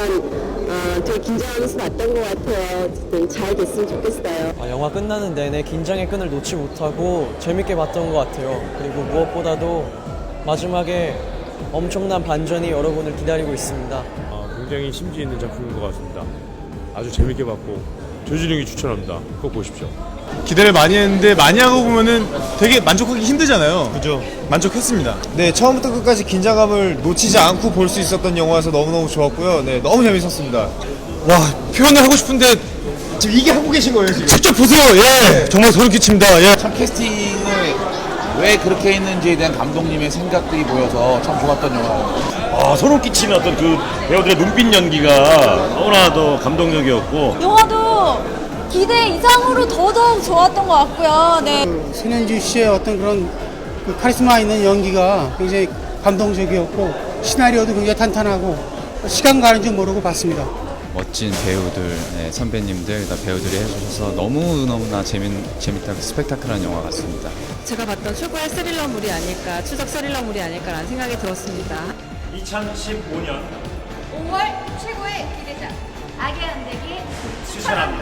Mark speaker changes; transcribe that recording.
Speaker 1: 그동안 어, 되게 긴장하면서 봤던 것 같아요. 잘 됐으면 좋겠어요.
Speaker 2: 아, 영화 끝나는 내내 긴장의 끈을 놓지 못하고 재밌게 봤던 것 같아요. 그리고 무엇보다도 마지막에 엄청난 반전이 여러분을 기다리고 있습니다.
Speaker 3: 아, 굉장히 심지 있는 작품인 것 같습니다. 아주 재밌게 봤고 조준영이 추천합니다. 꼭 보십시오.
Speaker 4: 기대를 많이 했는데 많이 하고 보면은 되게 만족하기 힘들잖아요. 그죠. 만족했습니다. 네, 처음부터 끝까지 긴장감을 놓치지 않고 볼 수 있었던 영화여서 너무너무 좋았고요. 네, 너무 재밌었습니다. 와, 표현을 하고 싶은데 지금 이게 하고 계신 거예요, 지금? 직접 보세요. 예. 정말 소름 끼칩니다. 예.
Speaker 5: 참 캐스팅을 왜 그렇게 했는지에 대한 감독님의 생각들이 보여서 참 좋았던 영화입니다.
Speaker 6: 아, 소름 끼치는 어떤 그 배우들의 눈빛 연기가 너무나도 감동적이었고
Speaker 7: 영화도 기대 이상으로 더더욱 좋았던 것 같고요. 네.
Speaker 8: 신현주 씨의 어떤 그런 그 카리스마 있는 연기가 굉장히 감동적이었고 시나리오도 굉장히 탄탄하고 시간 가는 줄 모르고 봤습니다.
Speaker 9: 멋진 배우들, 네, 선배님들, 다 배우들이 해주셔서 너무너무나 재밌, 재밌다고 스펙타클한 영화 같습니다.
Speaker 10: 제가 봤던 최고의 스릴러물이 아닐까, 추적 스릴러물이 아닐까라는 생각이 들었습니다.
Speaker 6: 2015년
Speaker 7: 5월 최고의 기대작 악의 연대기
Speaker 6: 추천합니다.